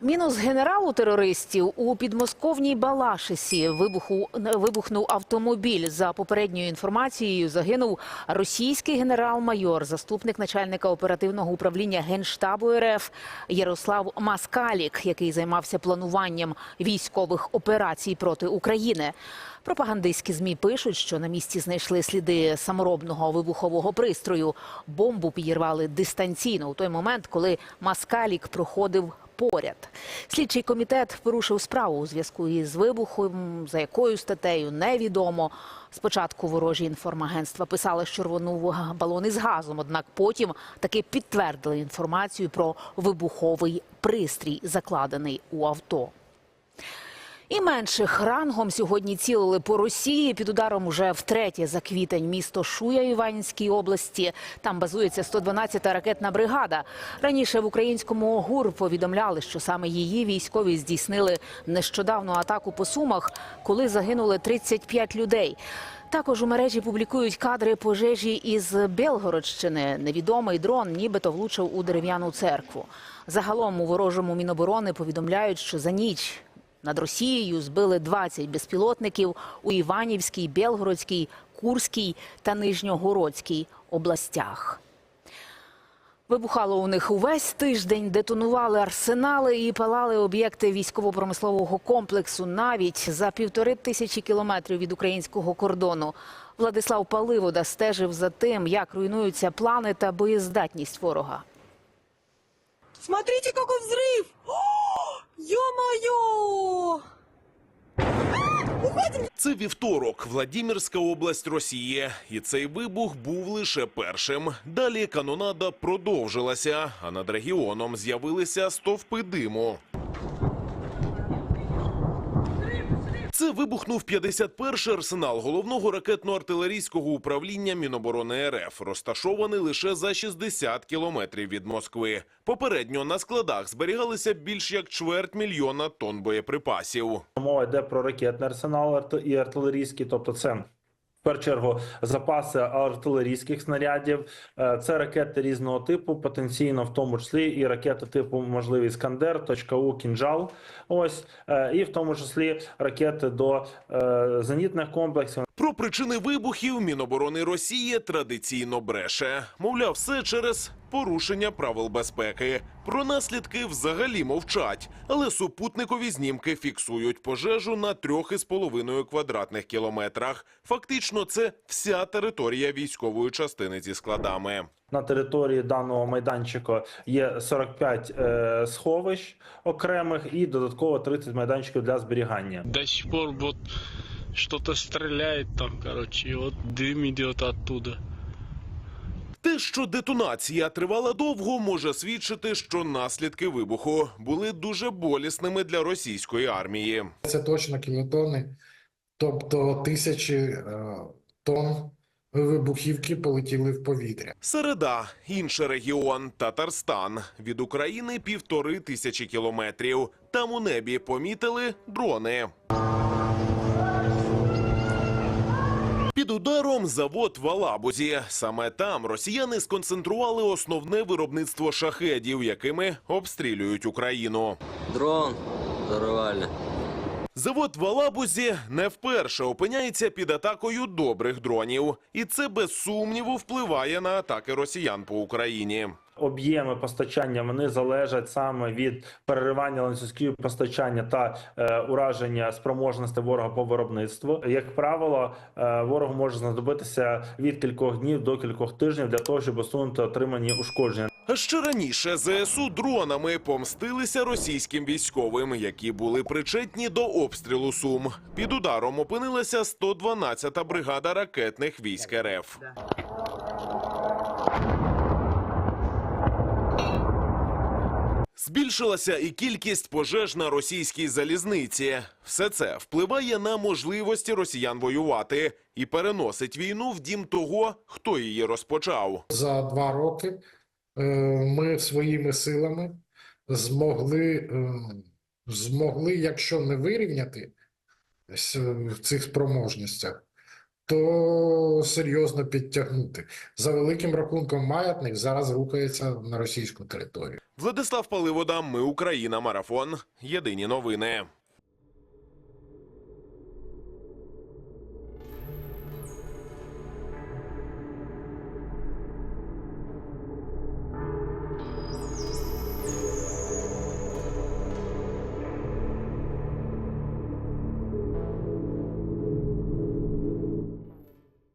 Мінус генералу терористів у підмосковній Балашисі вибуху вибухнув автомобіль. За попередньою інформацією загинув російський генерал-майор, заступник начальника оперативного управління генштабу РФ Ярослав Маскалік, який займався плануванням військових операцій проти України. Пропагандистські змі пишуть, що на місці знайшли сліди саморобного вибухового пристрою. Бомбу підірвали дистанційно у той момент, коли Маскалік проходив поряд. Слідчий комітет порушив справу у зв'язку із вибухом, за якою статтею невідомо. Спочатку ворожі інформагентства писали, що рвонув балон із газом, однак потім таки підтвердили інформацію про вибуховий пристрій, закладений у авто. І менших рангом сьогодні цілили по Росії. Під ударом уже втретє за квітень місто Шуя Іванській області. Там базується 112-та ракетна бригада. Раніше в українському ГУР повідомляли, що саме її військові здійснили нещодавну атаку по Сумах, коли загинули 35 людей. Також у мережі публікують кадри пожежі із Белгородщини. Невідомий дрон нібито влучив у дерев'яну церкву. Загалом у ворожому міноборони повідомляють, що за ніч над Росією збили 20 безпілотників у Іванівській, Белгородській, Курській та Нижньогородській областях. Вибухало у них увесь тиждень, детонували арсенали і палали об'єкти військово-промислового комплексу навіть за півтори тисячі кілометрів від українського кордону. Владислав Паливода стежив за тим, як руйнуються плани та боєздатність ворога. Смотрите, какой взрыв! О, Ё-моё! Це вівторок, Владимирська область Росії. І цей вибух був лише першим. Далі канонада продовжилася, а над регіоном з'явилися стовпи диму. Це вибухнув 51-й арсенал головного ракетно-артилерійського управління Міноборони РФ, розташований лише за 60 кілометрів від Москви. Попередньо на складах зберігалися більш як чверть мільйона тонн боєприпасів. Мова йде про ракетний арсенал і артилерійський, тобто це. Першу чергу запаси артилерійських снарядів, Е, це ракети різного типу, потенційно в тому числі і ракети типу можливий Іскандер, точка У, кінжал. Ось Е, і в тому числі ракети до е, зенітних комплексів. Про причини вибухів Міноборони Росії традиційно бреше. Мовляв, все через порушення правил безпеки. Про наслідки взагалі мовчать, але супутникові знімки фіксують пожежу на трьох із половиною квадратних кілометрах. Фактично, це вся територія військової частини зі складами. На території даного майданчика є 45 е, сховищ окремих і додатково 30 майданчиків для зберігання. До сих пор вот что-то стреляет там, короче, и вот дым идет оттуда. Те, що детонація тривала довго, може свідчити, що наслідки вибуху були дуже болісними для російської армії. Це точно кілотони, тобто тисячі е, тонн вибухівки полетіли в повітря. Середа, інший регіон Татарстан. Від України півтори тисячі кілометрів. Там у небі помітили дрони. Під ударом завод в Алабузі. Саме там росіяни сконцентрували основне виробництво шахедів, якими обстрілюють Україну. Дрон взорвали. Завод в Алабузі не вперше опиняється під атакою добрих дронів, і це без сумніву впливає на атаки росіян по Україні. Об'єми постачання вони залежать саме від переривання ланцюжків постачання та е, ураження спроможності ворога по виробництву. Як правило, е, ворогу може знадобитися від кількох днів до кількох тижнів для того, щоб усунути отримані ушкодження. Ще раніше ЗСУ дронами помстилися російським військовим, які були причетні до обстрілу Сум. Під ударом опинилася 112-та бригада ракетних військ РФ. Збільшилася і кількість пожеж на російській залізниці. Все це впливає на можливості росіян воювати і переносить війну в дім того, хто її розпочав. За два роки ми своїми силами змогли, е, змогли, якщо не вирівняти с- в цих спроможностях, то серйозно підтягнути. За великим рахунком, маятник зараз рухається на російську територію. Владислав Паливода, Ми Україна. Марафон. Єдині новини.